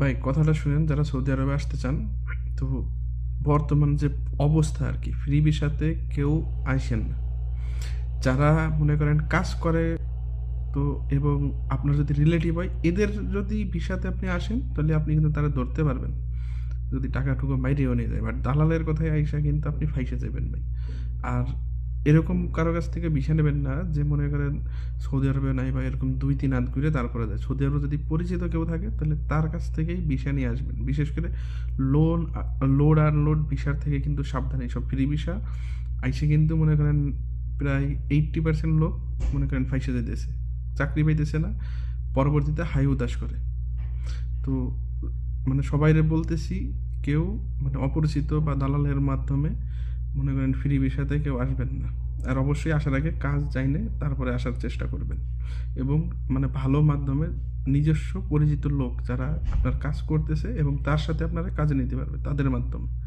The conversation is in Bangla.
ভাই, কথাটা শুনেন, যারা সৌদি আরবে আসতে চান, তো বর্তমান যে অবস্থা আর কি, ফ্রি ভিসাতে কেউ আইসেন না। যারা মনে করেন কাজ করে, তো এবং আপনার যদি রিলেটিভ হয়, এদের যদি ভিসাতে আপনি আসেন, তাহলে আপনি কিন্তু তারা ধরতে পারবেন। যদি টাকাটুকু বাইরেও নিয়ে যায় বাট দালালের কথায় আইসা কিন্তু আপনি ফাইসে যাবেন ভাই। আর এরকম কারও কাছ থেকে ভিসা নেবেন না যে মনে করেন সৌদি আরবে নাই বা এরকম দুই, তিন হাত ঘুরে তারপরে যায়। সৌদি আরবে যদি পরিচিত কেউ থাকে, তাহলে তার কাছ থেকেই ভিসা নিয়ে আসবেন। বিশেষ করে লোন লোড আনলোড ভিসার থেকে কিন্তু সাবধানে। সব ফ্রি ভিসা আইসে কিন্তু মনে করেন প্রায় এইট্টি পার্সেন্ট লোক মনে করেন ফাইসে যেতেছে চাকরি পাইতেছে না। পরবর্তীতে হাই উদাস করে। তো মানে সবাইরে বলতেছি, কেউ মানে অপরিচিত বা দালালের মাধ্যমে মনে করেন ফ্রি ভিসাতে কেউ আসবেন না। আর অবশ্যই আসার আগে কাজ চাইলে তারপরে আসার চেষ্টা করবেন। এবং মানে ভালো মাধ্যমে নিজস্ব পরিচিত লোক যারা আপনার কাজ করতেছে এবং তার সাথে আপনারা কাজে নিতে পারবে তাদের মাধ্যমে।